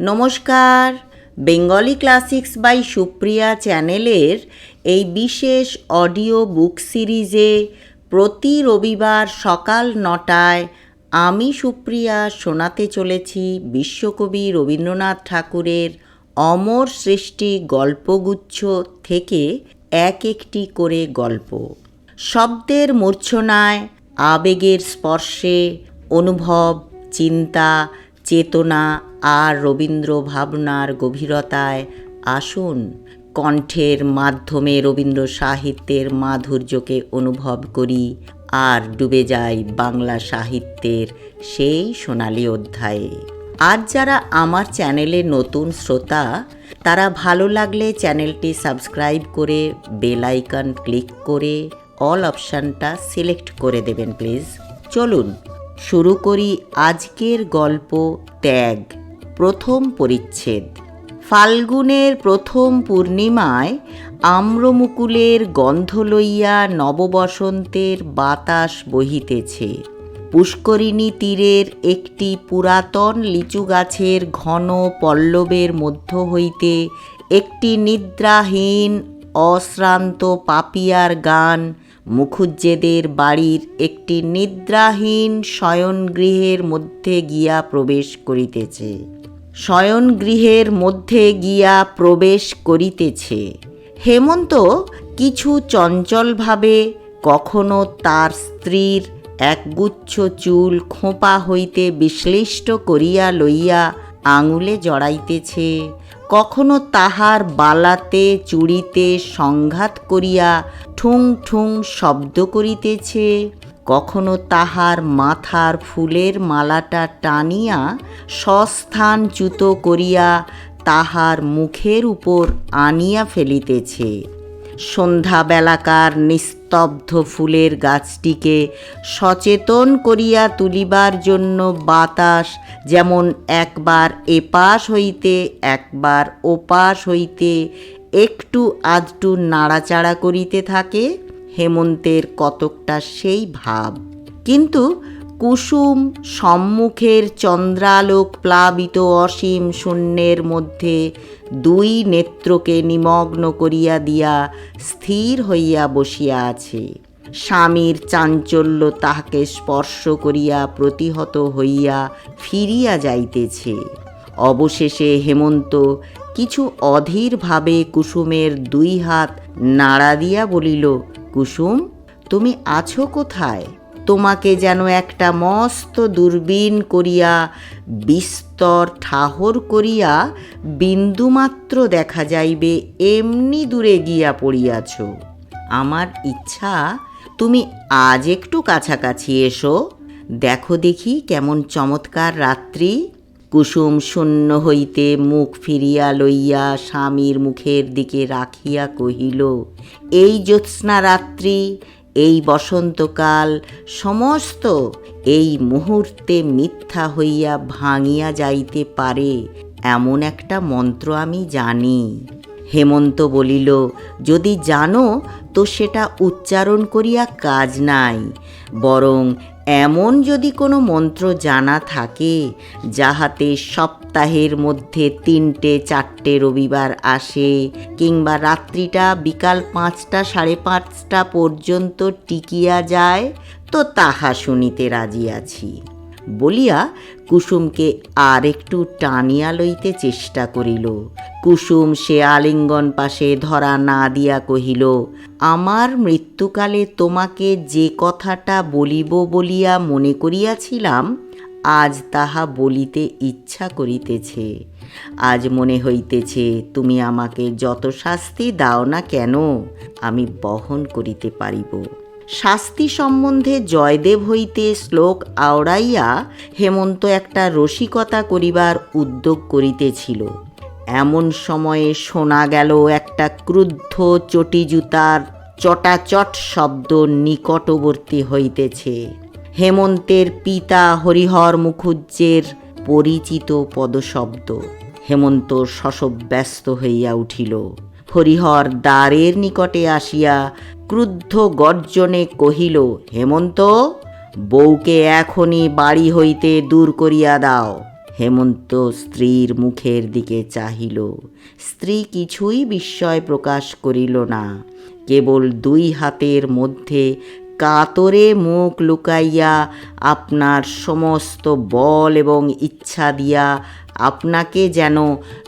নমস্কার। Bengali classics by Supriya চ্যানেলের এই বিশেষ অডিও বুক সিরিজে প্রতি রবিবার সকাল নটায় আমি সুপ্রিয়া শোনাতে চলেছি বিশ্বকবি রবীন্দ্রনাথ ঠাকুরের অমর সৃষ্টি গল্পগুচ্ছ থেকে এক একটি করে গল্প। শব্দের মূর্ছনায়, আবেগের স্পর্শে, অনুভব, চিন্তা, চেতনা আর রবীন্দ্র ভাবনার গভীরতায় আসুন কণ্ঠের মাধ্যমে রবীন্দ্র সাহিত্যের মাধুর্যকে অনুভব করি আর ডুবে যাই বাংলা সাহিত্যের সেই সোনালি অধ্যায়ে। আজ যারা আমার চ্যানেলে নতুন শ্রোতা, তারা ভালো লাগলে চ্যানেলটি সাবস্ক্রাইব করে বেল আইকন ক্লিক করে অল অপশানটা সিলেক্ট করে দেবেন প্লিজ। চলুন, শুরু করি আজকের গল্প ত্যাগ। প্রথম পরিচ্ছেদ। ফাল্গুনের প্রথম পূর্ণিমায় আম্রমুকুলের গন্ধ লইয়া নববসন্তের বাতাস বহিতেছে। পুষ্করিণী তীরের একটি পুরাতন লিচু গাছের ঘন পল্লবের মধ্য হইতে একটি নিদ্রাহীন, অশ্রান্ত পাপিয়ার গান মুখুজ্জেদের বাড়ির একটি নিদ্রাহীন শয়নগৃহের মধ্যে গিয়া প্রবেশ করিতেছে। শয়নগৃহের মধ্যে গিয়া প্রবেশ করিতেছে। হেমন্ত কিছু চঞ্চলভাবে কখনো তার স্ত্রীর একগুচ্ছ চুল খোঁপা হইতে বিশ্লিষ্ট করিয়া লইয়া আঙুলে জড়াইতেছে, কখনো তাহার বালাতে চুড়িতে সংঘাত করিয়া ঠুং ঠুং শব্দ করিতেছে কখনো তাহার মাথার ফুলের মালাটা টানিয়া সস্থানচ্যুত করিয়া তাহার মুখের উপর আনিয়া ফেলিতেছে। সন্ধ্যাবেলাকার নিস্তব্ধ ফুলের গাছটিকে সচেতন করিয়া তুলিবার জন্য বাতাস যেমন একবার এপাশ হইতে একবার ওপাশ হইতে একটু আধটু নাড়াচাড়া করিতে থাকে হেমন্তের কতকটা সেই ভাব। কিন্তু কুসুম সম্মুখের চন্দ্রালোক প্লাবিত অসীম শূন্যের মধ্যে দুই নেত্রকে নিমগ্ন করিয়া দিয়া স্থির হইয়া বসিয়া আছে। স্বামীর চাঞ্চল্য তাহাকে স্পর্শ করিয়া প্রতিহত হইয়া ফিরিয়া যাইতেছে। অবশেষে হেমন্ত কিছু অধীরভাবে কুসুমের দুই হাত নাড়া দিয়া বলিল কুসুম, তুমি আছো কোথায়? তোমাকে যেন একটা মস্ত দূরবীন করিয়া, বিস্তর ঠাহর করিয়া বিন্দুমাত্র দেখা যাইবে, এমনি দূরে গিয়া পড়িয়াছ। আমার ইচ্ছা, তুমি আজ একটু কাছাকাছি এসো। দেখো দেখি কেমন চমৎকার রাত্রি। কুসুম শূন্য হইতে মুখ ফিরিয়া লইয়া স্বামীর মুখের দিকে রাখিয়া কহিল, এই জ্যোৎস্না রাত্রি এই বসন্তকাল, সমস্ত এই মুহূর্তে মিথ্যা হইয়া ভাঙিয়া যাইতে পারে, এমন একটা মন্ত্র আমি জানি। হেমন্ত বলিল, যদি জানো, তো সেটা উচ্চারণ করিয়া কাজ নাই, বরং এমন যদি কোনো মন্ত্র জানা থাকে, যাহাতে সপ্তাহের মধ্যে তিনটে, চারটে রবিবার আসে, কিংবা রাত্রিটা বিকাল পাঁচটা সাড়ে পাঁচটা পর্যন্ত টিকিয়া যায়, তো তাহা শুনিতে রাজি আছি। বলিয়া কুসুমকে আর একটু টানিয়া লইতে চেষ্টা করিল। কুসুম সে আলিঙ্গন পাশে ধরা না দিয়া কহিল, আমার মৃত্যুকালে তোমাকে যে কথাটা বলিব বলিয়া মনে করিয়াছিলাম, আজ তাহা বলিতে ইচ্ছা করিতেছে। আজ মনে হইতেছে তুমি আমাকে যত শাস্তি দাও না কেন, আমি বহন করিতে পারিব। শাস্তি সম্বন্ধে জয়দেব হইতে শ্লোক আওড়াইয়া হেমন্ত একটা রসিকতা করিবার উদ্যোগ করিতেছিল। এমন সময়ে শোনা গেল একটা ক্রুদ্ধ চটি জুতার চটাচট শব্দ নিকটবর্তী হইতেছে। হেমন্তের পিতা হরিহর মুখুজ্জের পরিচিত পদশব্দ। হেমন্ত শশব্যস্ত হইয়া উঠিল। হরিহর দ্বারের নিকটে আসিয়া ক্রুদ্ধ গর্জনে কহিল, হেমন্ত, বউকে এখনই বাড়ি হইতে দূর করিয়া দাও। হেমন্ত স্ত্রীর মুখের দিকে চাহিল। স্ত্রী কিছুই বিস্ময় প্রকাশ করিল না। কেবল দুই হাতের মধ্যে কাতরে মুখ লুকাইয়া আপনার সমস্ত বল এবং ইচ্ছা দিয়া আপনাকে যেন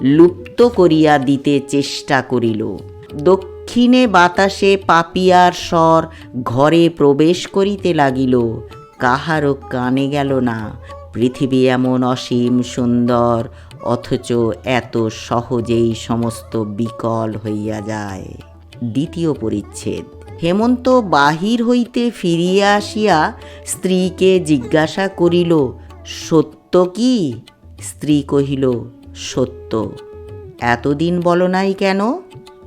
লুপ্ত করিয়া দিতে চেষ্টা করিল। দক্ষিণে বাতাসে পাপিয়ার স্বর ঘরে প্রবেশ করিতে লাগিল। কাহারও কানে গেল না। পৃথিবী এমন অসীম সুন্দর, অথচ এত সহজেই সমস্ত বিকল হইয়া যায়। দ্বিতীয় পরিচ্ছেদ। হেমন্ত বাহির হইতে ফিরিয়া আসিয়া স্ত্রীকে জিজ্ঞাসা করিল, সত্য কি? স্ত্রী কহিল, সত্য। এতদিন বলো নাই কেন?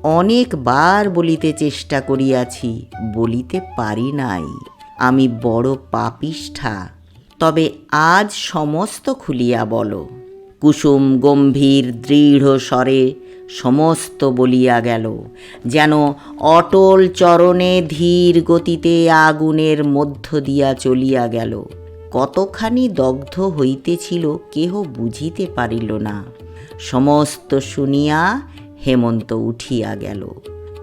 অনেকবার বলিতে চেষ্টা করিয়াছি, বলিতে পারি নাই। আমি বড় পাপিষ্ঠা। তবে আজ সমস্ত খুলিয়া বলো। কুসুম গম্ভীর দৃঢ় স্বরে সমস্ত বলিয়া গেল, যেন অটল চরণে ধীর গতিতে আগুনের মধ্য দিয়া চলিয়া গেল। কতখানি দগ্ধ হইতেছিল কেহ বুঝিতে পারিল না। সমস্ত শুনিয়া হেমন্ত উঠিয়া গেল।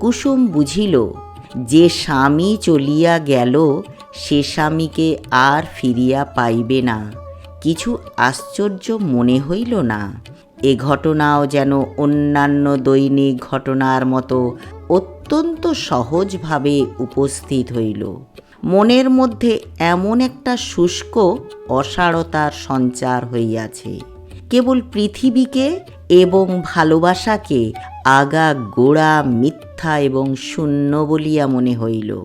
কুসুম বুঝিল, যে স্বামী চলিয়া গেল, সে স্বামীকে আর ফিরিয়া পাইবে না। কিছু আশ্চর্য মনে হইল না। এ ঘটনাও যেন অন্যান্য দৈনিক ঘটনার মতো অত্যন্ত সহজভাবে উপস্থিত হইল। মনের মধ্যে এমন একটা শুষ্ক অসারতার সঞ্চার হইয়াছে। কেবল পৃথিবীকে এবং ভালোবাসাকে আগা গোড়া মিথ্যা এবং শূন্য বলিয়া মনে হইল।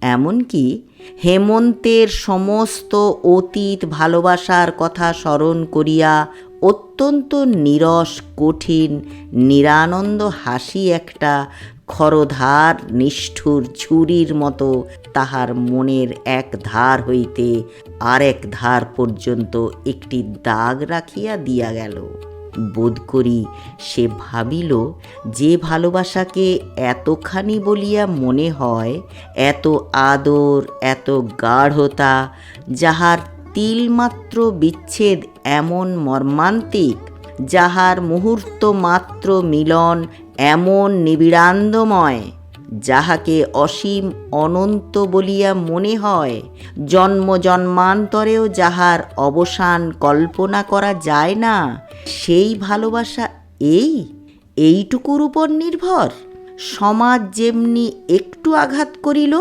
এমনকি হেমন্তের সমস্ত অতীত ভালোবাসার কথা স্মরণ করিয়া অত্যন্ত নিরস, কঠিন, নিরানন্দ হাসি একটা খরধার নিষ্ঠুর ছুরির মতো তাহার মনের এক ধার হইতে আরেক ধার পর্যন্ত একটি দাগ রাখিয়া দিয়া গেল। বোধ করি সে ভাবিল, যে ভালোবাসাকে এতখানি বলিয়া মনে হয়, এত আদর, এত গাঢ়তা, যাহার তিলমাত্র বিচ্ছেদ এমন মর্মান্তিক, যাহার মুহূর্ত মাত্র মিলন এমন নিবিড়ান্দময়, যাহাকে অসীম অনন্ত বলিয়া মনে হয়, জন্ম জন্মান্তরেও যাহার অবসান কল্পনা করা যায় না, সেই ভালোবাসা এই? এইটুকুর উপর নির্ভর। সমাজ যেমনি একটু আঘাত করিল,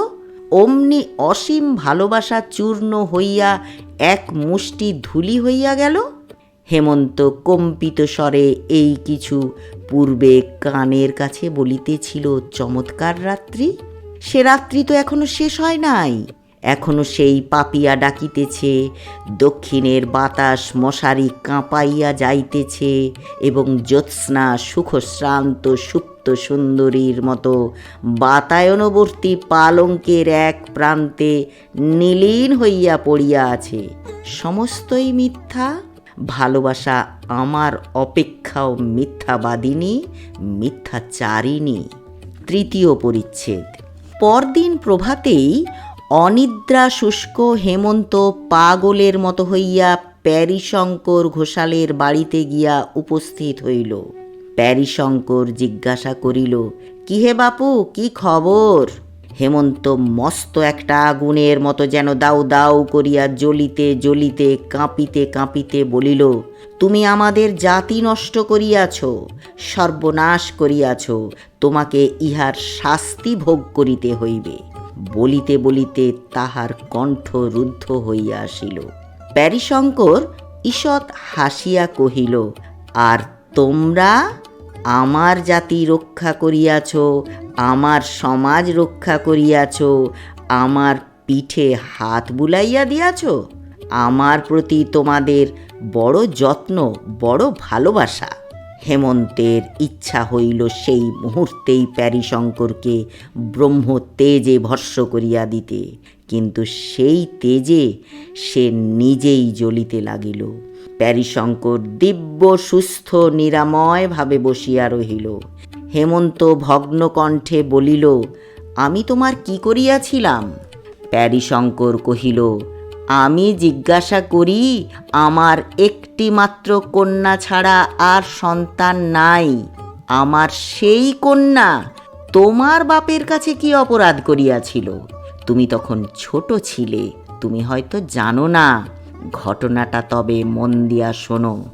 অমনি অসীম ভালোবাসা চূর্ণ হইয়া এক মুষ্টি ধুলি হইয়া গেল। হেমন্ত কম্পিত স্বরে এই কিছু পূর্বে কানের কাছে বলিতেছিল, চমৎকার রাত্রি। সে রাত্রি তো এখনও শেষ হয় নাই। এখনও সেই পাপিয়া ডাকিতেছে, দক্ষিণের বাতাস মশারি কাঁপাইয়া যাইতেছে এবং জ্যোৎস্না সুখশ্রান্ত সুপ্ত সুন্দরীর মতো বাতায়নবর্তী পালঙ্কের এক প্রান্তে নীলীন হইয়া পড়িয়া আছে। সমস্তই মিথ্যা? ভালোবাসা আমার অপেক্ষাও মিথ্যাবাদিনী, মিথ্যাচারিণী। তৃতীয় পরিচ্ছেদ। পরদিন প্রভাতেই অনিদ্রা শুষ্ক হেমন্ত পাগলের মতো হইয়া প্যারিশঙ্কর ঘোষালের বাড়িতে গিয়া উপস্থিত হইল। প্যারিশঙ্কর জিজ্ঞাসা করিল কি হে বাপু, কি খবর? হেমন্ত মস্ত একটা আগুনের মতো যেন দাউ দাউ করিয়া জ্বলিতে জ্বলিতে কাঁপিতে কাঁপিতে বলিল, তুমি আমাদের জাতি নষ্ট করিয়াছ, সর্বনাশ করিয়াছ, তোমাকে ইহার শাস্তি ভোগ করিতে হইবে। বলিতে বলিতে তাহার কণ্ঠ রুদ্ধ হইয়া আসিল। প্যারিশঙ্কর ঈষৎ হাসিয়া কহিল, আর তোমরা? আমার জাতি রক্ষা করিয়াছ, আমার সমাজ রক্ষা করিয়াছ, আমার পিঠে হাত বুলাইয়া দিয়াছ। আমার প্রতি তোমাদের বড় যত্ন, বড় ভালোবাসা। হেমন্তের ইচ্ছা হইল সেই মুহূর্তেই প্যারিশঙ্করকে ব্রহ্ম তেজে ভস্য করিয়া দিতে, কিন্তু সেই তেজে সে নিজেই জ্বলিতে লাগিল। প্যারিশঙ্কর দিব্য, সুস্থ, নিরাময়ভাবে বসিয়া রহিল। হেমন্ত ভগ্ন কণ্ঠে বলিল, আমি তোমার কি করিয়াছিলাম? প্যারিশঙ্কর কহিল, আমি জিজ্ঞাসা করি, আমার একটি মাত্র কন্যা ছাড়া আর সন্তান নাই। আমার সেই কন্যা তোমার বাপের কাছে কি অপরাধ করিয়াছিল? তুমি তখন ছোট ছিলে, তুমি হয়তো জানো না। ঘটনাটা তবে মন দিয়া শোনো।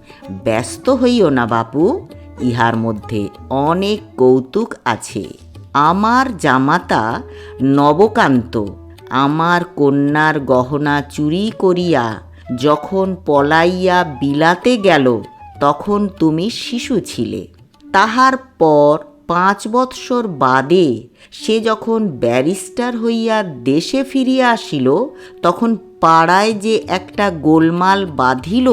ব্যস্ত হইও না বাপু, ইহার মধ্যে অনেক কৌতুক আছে। আমার জামাতা নবকান্ত আমার কন্যার গহনা চুরি করিয়া যখন পলাইয়া বিলাতে গেল, তখন তুমি শিশু ছিলে। তাহার পর পাঁচ বৎসর বাদে সে যখন ব্যারিস্টার হইয়া দেশে ফিরিয়া আসিল, তখন পাড়ায় যে একটা গোলমাল বাঁধিল,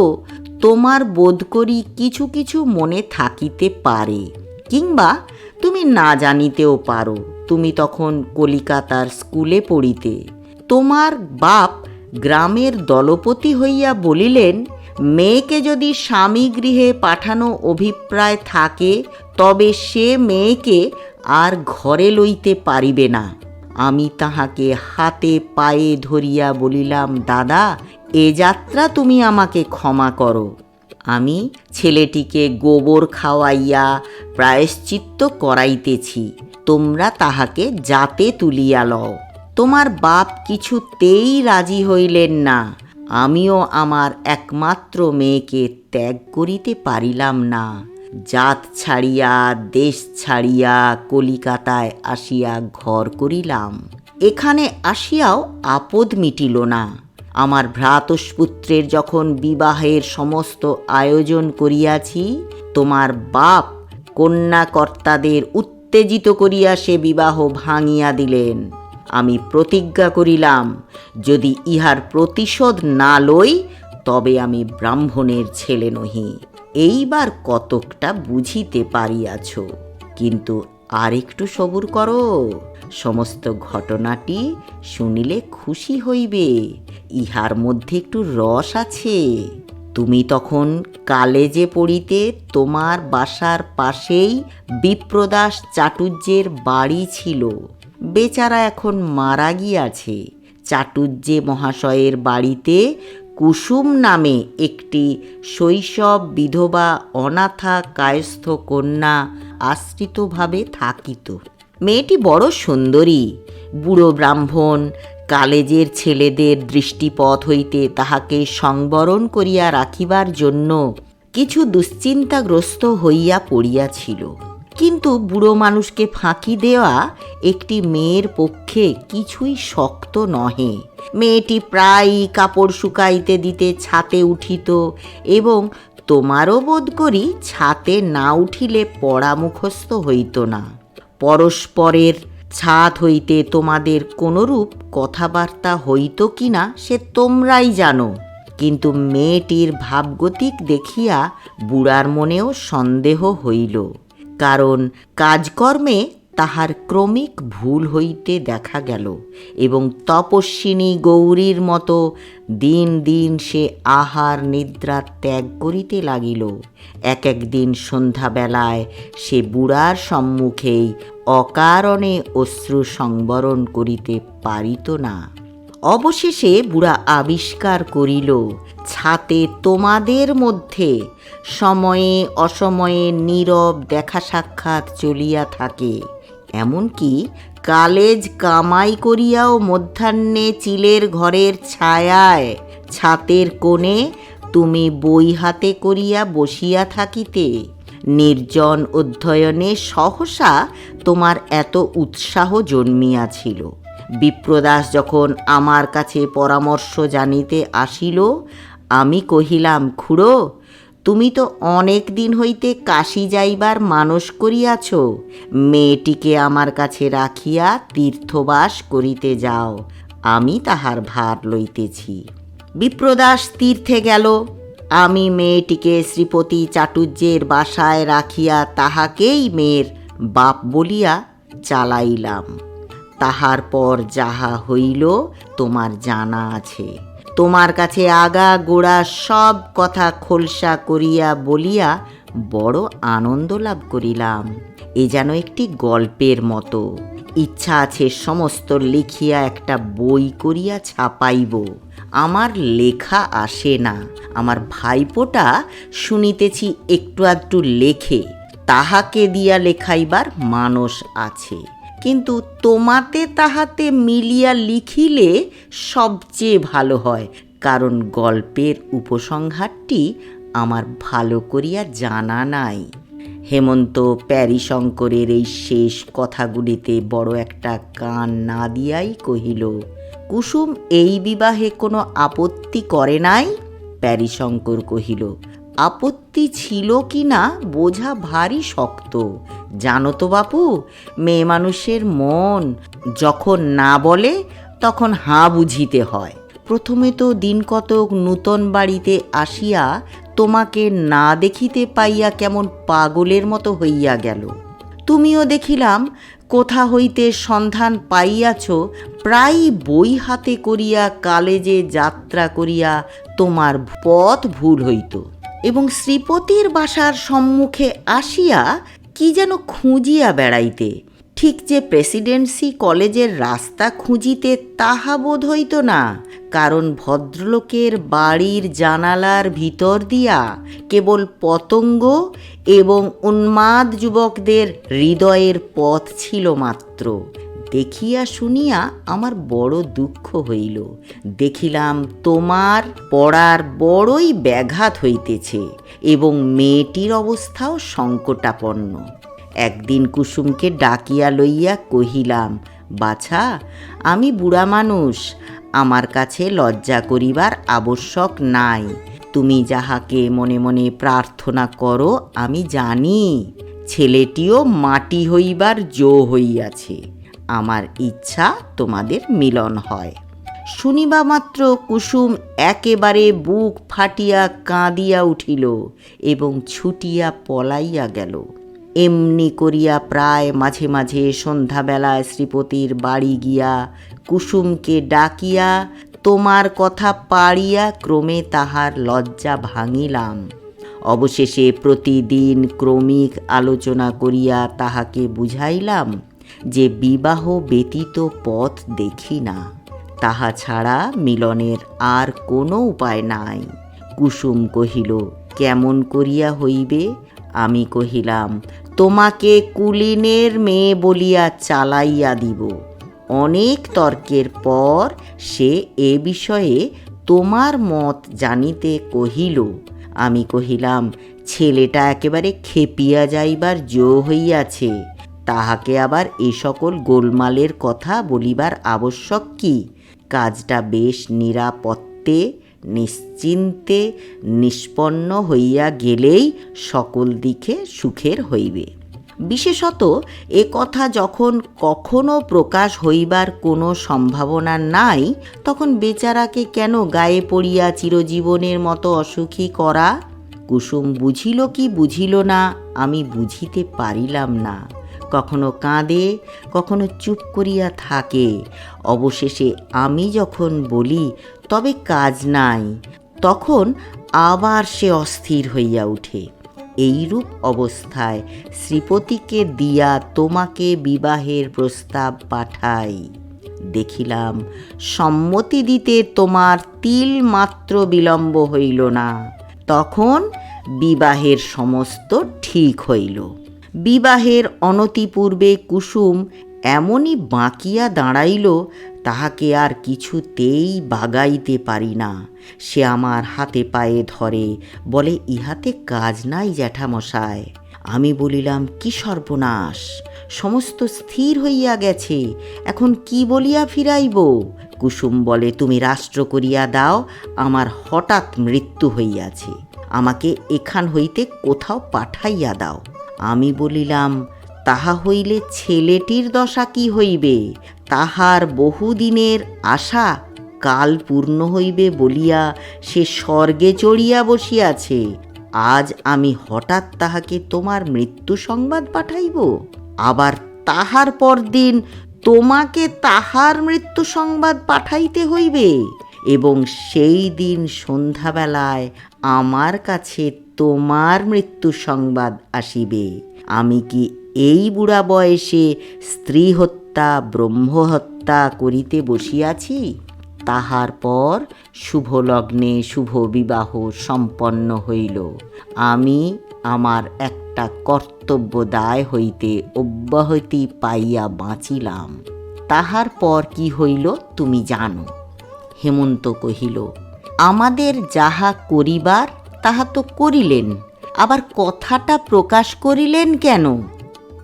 তোমার বোধ করি কিছু কিছু মনে থাকিতে পারে। কিংবা তুমি না জানিতেও পারো, তুমি তখন কলিকাতার স্কুলে পড়িতে। তোমার বাপ গ্রামের দলপতি হইয়া বলিলেন, মেয়েকে যদি স্বামী গৃহে পাঠানো অভিপ্রায় থাকে, তবে সে মেয়েকে আর ঘরে লইতে পারিবে না। আমি তাহাকে হাতে পায়ে ধরিয়া বলিলাম, দাদা, এ যাত্রা তুমি আমাকে ক্ষমা করো। আমি ছেলেটিকে গোবর খাওয়াইয়া প্রায়শ্চিত্ত করাইতেছি, তোমরা তাহাকে যাতে তুলিয়া লও। তোমার বাপ কিছুতেই রাজি হইলেন না। আমিও আমার একমাত্র মেয়েকে ত্যাগ করিতে পারিলাম না। জাত ছাড়িয়া, দেশ ছাড়িয়া কলিকাতায় আসিয়া ঘর করিলাম। এখানে আসিয়াও আপদ মিটিল না। আমার ভ্রাতস্পুত্রের যখন বিবাহের সমস্ত আয়োজন করিয়াছি, তোমার বাপ কন্যাকর্তাদের উত্তেজিত করিয়া সে বিবাহ ভাঙিয়া দিলেন। আমি প্রতিজ্ঞা করিলাম, যদি ইহার প্রতিশোধ না লই, তবে আমি ব্রাহ্মণের ছেলে নহি। এইবার কতকটা বুঝিতে পারিয়াছ। কিন্তু আরেকটু সবুর করো। সমস্ত ঘটনাটি শুনিলে খুশি হইবে। ইহার মধ্যে একটু রস আছে। তুমি তখন কালেজে পড়িতে তোমার বাসার পাশেই বিপ্রদাস চাটুর্যের বাড়ি ছিল। বেচারা এখন মারা গিয়াছে। চাটুর্যে মহাশয়ের বাড়িতে কুসুম নামে একটি শৈশব বিধবা অনাথা কায়স্থ কন্যা আশ্রিতভাবে থাকিত। মেয়েটি বড় সুন্দরী, বুড়ো ব্রাহ্মণ, কালেজের ছেলেদের দৃষ্টিপথ হইতে তাহাকে সংবরণ করিয়া রাখিবার জন্য কিছু দুশ্চিন্তাগ্রস্ত হইয়া পড়িয়াছিল। কিন্তু বুড়ো মানুষকে ফাঁকি দেওয়া একটি মেয়ের পক্ষে কিছুই শক্ত নহে। মেয়েটি প্রায়ই কাপড় শুকাইতে দিতে ছাতে উঠিত এবং তোমারও বোধ করি ছাতে না উঠিলে পড়া মুখস্থ হইত না। পরস্পরের ছাদ হইতে তোমাদের কোনরূপ কথাবার্তা হইত কি না সে তোমরাই জানো। কিন্তু মেয়েটির ভাবগতিক দেখিয়া বুড়ার মনেও সন্দেহ হইল। কারণ কাজকর্মে তাহার ক্রমিক ভুল হইতে দেখা গেল এবং তপস্বিনী গৌরীর মতো দিন দিন সে আহার নিদ্রা ত্যাগ করিতে লাগিল। এক একদিন সন্ধ্যাবেলায় সে বুড়ার সম্মুখেই অকারণে অশ্রু সংবরণ করিতে পারিত না। অবশেষে বুড়া আবিষ্কার করিল, ছাতে তোমাদের মধ্যে সময়ে অসময়ে নীরব দেখা সাক্ষাৎ চলিয়া থাকে। এমনকি কালেজ কামাই করিয়াও মধ্যাহ্নে চিলের ঘরের ছায়ায়, ছাতের কোণে তুমি বই হাতে করিয়া বসিয়া থাকিতে। নির্জন অধ্যয়নে সহসা তোমার এত উৎসাহ জন্মিয়াছিল। বিপ্রদাস যখন আমার কাছে পরামর্শ জানিতে আসিল, আমি কহিলাম, খুড়ো তুমি তো অনেক দিন হইতে কাশি যাইবার মানস করিয়াছ। মেয়েটিকে আমার কাছে রাখিয়া তীর্থবাস করিতে যাও, আমি তাহার ভার লইতেছি। বিপ্রদাস তীর্থে গেল। আমি মেয়েটিকে শ্রীপতি চাটুর্যের বাসায় রাখিয়া তাহাকেই মেয়ের বাপ বলিয়া চালাইলাম। তাহার পর যাহা হইল, তোমার জানা আছে। তোমার কাছে আগা গোড়া সব কথা খোলসা করিয়া বলিয়া বড় আনন্দ লাভ করিলাম। এ যেন একটি গল্পের মতো। ইচ্ছা আছে সমস্ত লিখিয়া একটা বই করিয়া ছাপাইব। আমার লেখা আসে না। আমার ভাইপোটা শুনিতেছি একটু আধটু লেখে। তাহাকে দিয়া লেখাইবার মানুষ আছে। কিন্তু তোমাতে তাহাতে মিলিয়া লিখিলে সবচেয়ে ভালো হয়, কারণ গল্পের উপসংহারটি আমার ভালো করিয়া জানা নাই। হেমন্ত প্যারিশঙ্করের এই শেষ কথাগুলিতে বড় একটা কান না দিয়াই কহিল, কুসুম, এই বিবাহে কোনো আপত্তি করে নাই? প্যারিশঙ্কর কহিল আপত্তি ছিল কি না বোঝা ভারী শক্ত। জানো তো বাপু, মেয়ে মানুষের মন যখন না বলে তখন হাঁ বুঝিতে হয়। প্রথমে তো দিন কতক নূতন বাড়িতে আসিয়া তোমাকে না দেখিতে পাইয়া কেমন পাগলের মতো হইয়া গেল। তুমিও দেখিলাম কোথা হইতে সন্ধান পাইয়াছ প্রায় বই হাতে করিয়া কালেজে যাত্রা করিয়া তোমার পথ ভুল হইত। এবং শ্রীপতির বাসার সম্মুখে আসিয়া কি যেন খুঁজিয়া বেড়াইতে। ঠিক যে প্রেসিডেন্সি কলেজের রাস্তা খুঁজিতে তাহা বোধ হইত না, কারণ ভদ্রলোকের বাড়ির জানালার ভিতর দিয়া কেবল পতঙ্গ এবং উন্মাদ যুবকদের হৃদয়ের পথ ছিল মাত্র। দেখিয়া শুনিয়া আমার বড় দুঃখ হইল। দেখিলাম তোমার পড়ার বড়ই ব্যাঘাত হইতেছে এবং মেয়েটির অবস্থাও সংকটাপন্ন। একদিন কুসুমকে ডাকিয়া লইয়া কহিলাম, বাছা, আমি বুড়া মানুষ, আমার কাছে লজ্জা করিবার আবশ্যক নাই। তুমি যাহাকে মনে মনে প্রার্থনা করো, আমি জানি, ছেলেটিও মাটি হইবার জো হইয়াছে। আমার ইচ্ছা তোমাদের মিলন হয়। শুনিবা মাত্র কুসুম একেবারে বুক ফাটিয়া কাঁদিয়া উঠিল এবং ছুটিয়া পলাইয়া গেল। এমনি করিয়া প্রায় মাঝে মাঝে সন্ধ্যাবেলায় শ্রীপতির বাড়ি গিয়া কুসুমকে ডাকিয়া তোমার কথা পাড়িয়া ক্রমে তাহার লজ্জা ভাঙিলাম। অবশেষে প্রতিদিন ক্রমিক আলোচনা করিয়া তাহাকে বুঝাইলাম যে বিবাহ ব্যতীত পথ দেখি না, তাহা ছাড়া মিলনের আর কোনো উপায় নাই। কুসুম কহিল, কেমন করিয়া হইবে? আমি কহিলাম, তোমাকে কুলিনের মেয়ে বলিয়া চালাইয়া দিব। অনেক তর্কের পর সে এ বিষয়ে তোমার মত জানিতে কহিল। আমি কহিলাম, ছেলেটা একেবারে খেপিয়া যাইবার জো হইয়াছে। তাহাকে আবার এ সকল গোলমালের কথা বলিবার আবশ্যক কি? কাজটা বেশ নিরাপত্তে, নিশ্চিন্তে, নিষ্পন্ন হইয়া গেলেই সকল দিকে সুখের হইবে। বিশেষত এ কথা যখন কখনো প্রকাশ হইবার কোনো সম্ভাবনা নাই, তখন বেচারাকে কেন গায়ে পড়িয়া চিরজীবনের মতো অসুখী করা? কুসুম বুঝিল কি বুঝিল না, আমি বুঝিতে পারিলাম না। কখনো কাঁদে, কখনো চুপ করিয়া থাকে। অবশেষে আমি যখন বলি, তবে কাজ নাই, তখন আবার সে অস্থির হইয়া উঠে। এইরূপ অবস্থায় শ্রীপতিকে দিয়া তোমাকে বিবাহের প্রস্তাব পাঠাই। দেখিলাম, সম্মতি দিতে তোমার তিল মাত্র বিলম্ব হইল না। তখন বিবাহের সমস্ত ঠিক হইল। বিবাহের অনতিপূর্বে কুসুম এমনই বাঁকিয়া দাঁড়াইল, তাহাকে আর কিছুতেই বাগাইতে পারি না। সে আমার হাতে পায়ে ধরে, বলে, ইহাতে কাজ নাই জ্যাঠামশায়। আমি বলিলাম, কি সর্বনাশ! সমস্ত স্থির হইয়া গেছে, এখন কি বলিয়া ফিরাইব? কুসুম বলে, তুমি রাষ্ট্র করিয়া দাও, আমার হঠাৎ মৃত্যু হইয়াছে। আমাকে এখান হইতে কোথাও পাঠাইয়া দাও। আমি বলিলাম, তাহা হইলে ছেলেটির দশা কি হইবে? তাহার বহুদিনের আশা কাল পূর্ণ হইবে বলিয়া সে স্বর্গে চড়িয়া বসিয়াছে। আজ আমি হঠাৎ তাহাকে তোমার মৃত্যু সংবাদ পাঠাইব। আবার তাহার পরদিন তোমাকে তাহার মৃত্যু সংবাদ পাঠাইতে হইবে। এবং সেই দিন সন্ধ্যাবেলায় আমার কাছে তোমার মৃত্যু সংবাদ আসিবে। আমি কি এই বুড়া বয়সে স্ত্রী হত্যা ব্রহ্মহত্যা করিতে বসিয়াছি? তাহার পর শুভ লগ্নে শুভ বিবাহ সম্পন্ন হইল। আমি আমার একটা কর্তব্য দায় হইতে অব্যাহতি পাইয়া বাঁচিলাম। তাহার পর কি হইল তুমি জানো। হেমন্ত কহিল, আমাদের যাহা করিবার তাহা তো করিলেন। আবার কথাটা প্রকাশ করিলেন কেন?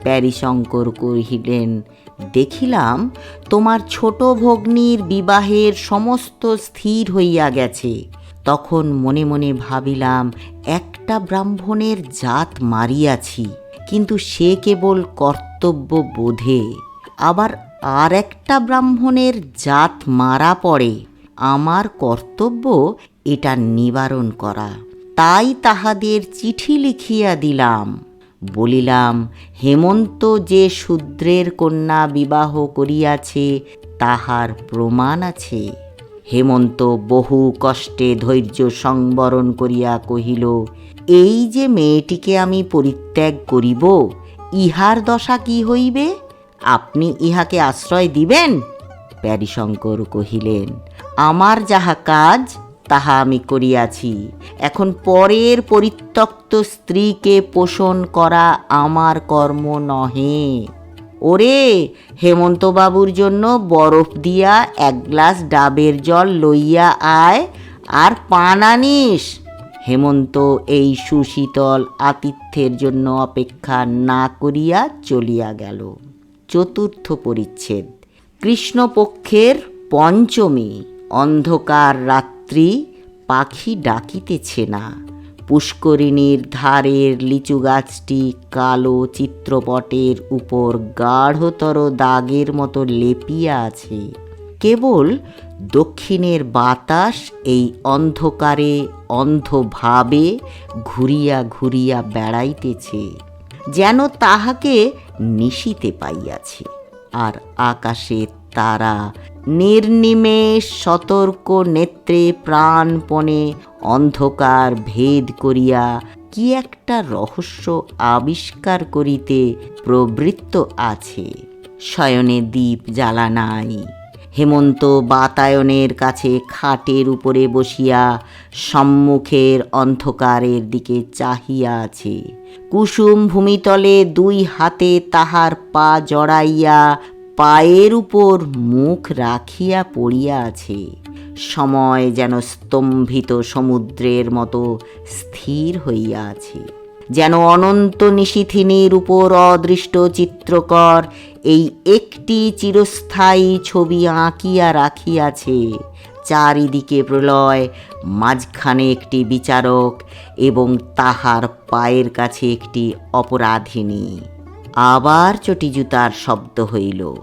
প্যারিশঙ্কর কহিলেন, দেখিলাম তোমার ছোট ভগ্নীর বিবাহের সমস্ত স্থির হইয়া গেছে। তখন মনে মনে ভাবিলাম, একটা ব্রাহ্মণের জাত মারিয়াছি, কিন্তু সে কেবল কর্তব্য বোধে। আবার আর একটা ব্রাহ্মণের জাত মারা পড়ে। আমার কর্তব্য এটা নিবারণ করা। তাই তাহাদের চিঠি লিখিয়া দিলাম। বলিলাম, হেমন্ত যে শূদ্রের কন্যা বিবাহ করিয়াছে, তাহার প্রমাণ আছে। হেমন্ত বহু কষ্টে ধৈর্য সংবরণ করিয়া কহিল, এই যে মেয়েটিকে আমি পরিত্যাগ করিব, ইহার দশা কি হইবে? আপনি ইহাকে আশ্রয় দিবেন? প্যারিশঙ্কর কহিলেন, আমার যাহা কাজ তাহা আমি করিয়াছি। এখন পরের পরিত্যক্ত স্ত্রীকে পোষণ করা আমার কর্ম নহে। ওরে, হেমন্তবাবুর জন্য বরফ দিয়া এক গ্লাস ডাবের জল লইয়া আয়, আর পান আনিস। হেমন্ত এই সুশীতল আতিথ্যের জন্য অপেক্ষা না করিয়া চলিয়া গেল। চতুর্থ পরিচ্ছেদ। কৃষ্ণপক্ষের পঞ্চমী, অন্ধকার রাত্রি পাখি ডাকিতেছে না। পুষ্করিণীর ধারের লিচু গাছটি কালো চিত্রপটের উপর গাঢ়তর দাগের মতো লেপিয়া আছে। কেবল দক্ষিণের বাতাস এই অন্ধকারে অন্ধভাবে ঘুরিয়া ঘুরিয়া বেড়াইতেছে, যেন তাহাকে নিশিতে পাইয়াছে। আর আকাশে তারা নির্নিমেষ সতর্ক নেত্রে প্রাণপণে অন্ধকার ভেদ করিয়া কি একটা রহস্য আবিষ্কার করিতে প্রবৃত্ত আছে। শয়নে দ্বীপ জ্বালা নাই। হেমন্ত বাতায়নের কাছে খাটের উপরে বসিয়া সম্মুখের অন্ধকারের দিকে চাহিয়া আছে। কুসুম ভূমিতলে দুই হাতে তাহার পা জড়াইয়া পায়ের উপর মুখ রাখিয়া পড়িয়া আছে। সময় যেন স্তম্ভিত সমুদ্রের মতো স্থির হইয়া আছে। যেন অনন্ত নিশিথিনীর উপর অদৃষ্ট চিত্রকর এই একটি চিরস্থায়ী ছবি আঁকিয়া রাখিয়াছে। চারিদিকে প্রলয়, মাঝখানে একটি বিচারক এবং তাহার পায়ের কাছে একটি অপরাধিনী। আবার চটি জুতার শব্দ হইল।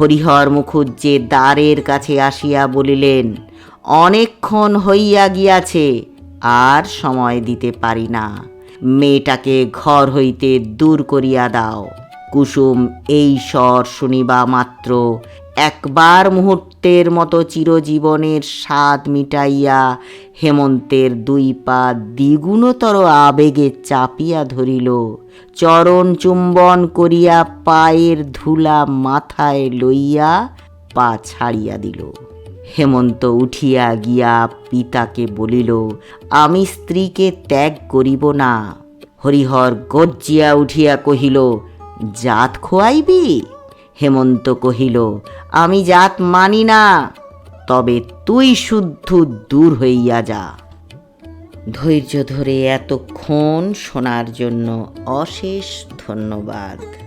হরিহর মুখুজ্জে দ্বারের কাছে আসিয়া বলিলেন, অনেকক্ষণ হইয়া গিয়াছে, আর সময় দিতে পারি না। মেয়েটাকে ঘর হইতে দূর করিয়া দাও। কুসুম, এই স্বর শুনিবা মাত্র একবার মুহূর্তের মতো চিরজীবনের স্বাদ মিটাইয়া হেমন্তের দুই পা দ্বিগুণতর আবেগে চাপিয়া ধরিল। চরণ চুম্বন করিয়া পায়ের ধুলা মাথায় লইয়া পা ছাড়িয়া দিল। হেমন্ত উঠিয়া গিয়া পিতাকে বলিল, আমি স্ত্রীকে ত্যাগ করিব না। হরিহর গর্জিয়া উঠিয়া কহিল, জাত খোয়াইবি? হেমন্ত কহিল, আমি জাত মানি না, তবে তুই শুদ্ধ দূর হইয়া যা। ধৈর্য ধরে এতক্ষণ শোনার জন্য অশেষ ধন্যবাদ।